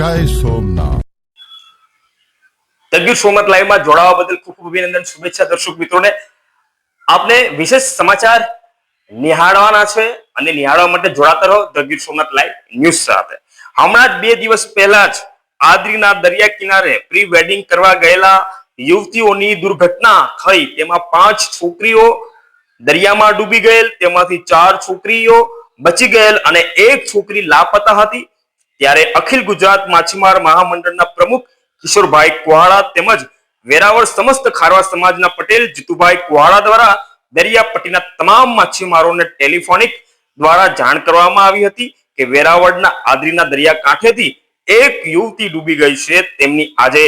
જય સોમનાથ. તગીર સોમત લાઈવમાં જોડાવા બદલ ખૂબ ખૂબ અભિનંદન, શુભેચ્છા દર્શક મિત્રોને. આપને વિશેષ સમાચાર નિહાળવાના છે અને નિહાળવા માટે જોડાતા રહો તગીર સોમનાથ લાઈવ ન્યૂઝ સાથે. હમણાં જ બે દિવસ પહેલા જ આદરીના દરિયા કિનારે પ્રી વેડિંગ કરવા ગયેલા યુવતીઓની દુર્ઘટના થઈ. તેમાં પાંચ છોકરીઓ દરિયામાં ડૂબી ગયેલ, તેમાંથી ચાર છોકરીઓ બચી ગયેલ અને એક છોકરી લાપતા હતી. ત્યારે અખિલ ગુજરાત માછીમાર મહામંડળના પ્રમુખ કિશોરભાઈ કુહાડા તેમજ વેરાવળ સમસ્ત ખારવા સમાજના પટેલ, જીતુભાઈ કુહાડા દ્વારા દરિયાપટ્ટીના તમામ માછીમારોને ટેલિફોનિક દ્વારા જાણ કરવામાં આવી હતી કે વેરાવળના આદરીના દરિયા કાંઠેથી એક યુવતી ડૂબી ગઈ છે. તેમની આજે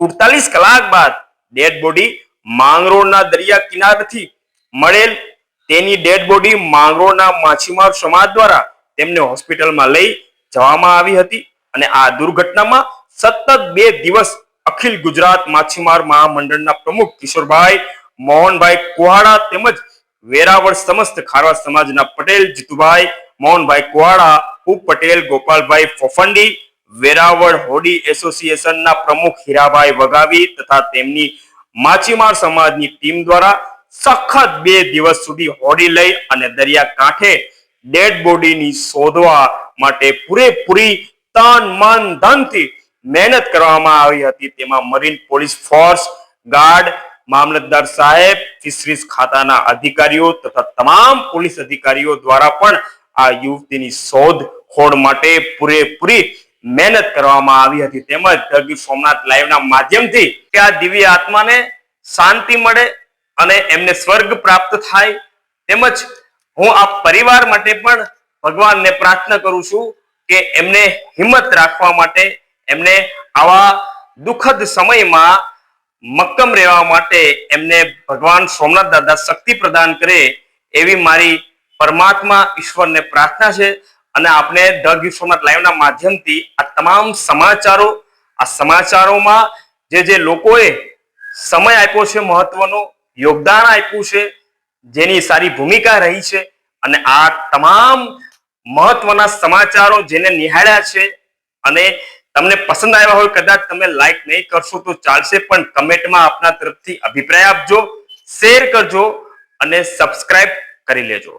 48 કલાક બાદ ડેડ બોડી માંગરોળના દરિયા કિનારેથી મળેલ તેની ડેડ બોડી માંગરોળના માછીમાર સમાજ દ્વારા તેમને હોસ્પિટલમાં લઈ જવામાં આવી હતી અને આ દુર્ઘટનામાં સતત બે દિવસ અખિલ ગુજરાત માછીમાર મહામંડળના પ્રમુખ કિશોરભાઈ મોહનભાઈ કુહાડા તેમજ વેરાવળ સમસ્ત ખારવા સમાજના પટેલ, જીતુભાઈ મોહનભાઈ કુહાડા, ઉપ પટેલ, ગોપાલભાઈ ફોફંડી, વેરાવળ હોડી એસોસિએશનના પ્રમુખ હીરાભાઈ વગાવી તથા તેમની માછીમાર સમાજની ટીમ દ્વારા સખત બે દિવસ સુધી હોડી લઈ અને દરિયા કાંઠે ડેડ બોડીની શોધવા માટે પૂરેપૂરી તન, મન, ધનથી મહેનત કરવામાં આવી હતી. તેમાં મરીન પોલીસ ફોર્સ ગાર્ડ મામલતદાર સાહેબ, ફિશરીઝ ખાતાના અધિકારીઓ તથા તમામ પોલીસ અધિકારીઓ દ્વારા પણ આ યુવતીની શોધ ખોળ માટે પૂરેપૂરી મહેનત કરવામાં આવી હતી. તેમજ દરગી સોમનાથ લાઈવના માધ્યમથી કે આ દિવ્ય આત્માને શાંતિ મળે અને એમને સ્વર્ગ પ્રાપ્ત થાય. તેમજ હું આ પરિવાર માટે પણ ભગવાનને પ્રાર્થના કરું છું કે એમને હિંમત રાખવા માટે, એમને આવા દુઃખદ સમયમાં મક્કમ રહેવા માટે એમને ભગવાન સોમનાથ દાદા શક્તિ પ્રદાન કરે એવી મારી પરમાત્મા ઈશ્વરને પ્રાર્થના છે અને આપણે ધ ગીર સોમનાથ લાઈવના માધ્યમથી આ તમામ સમાચારો, આ સમાચારોમાં જે જે લોકોએ સમય આપ્યો છે મહત્વનો, યોગદાન આપ્યું છે, જેની સારી ભૂમિકા રહી છે અને આ તમામ મહત્વના સમાચારો જેને નિહાળ્યા છે અને તમને પસંદ આવ્યા હોય, કદાચ તમે લાઈક નહીં કરશો તો ચાલશે, પણ કમેન્ટમાં આપના તરફથી અભિપ્રાય આપજો, શેર કરજો અને સબસ્ક્રાઇબ કરી લેજો.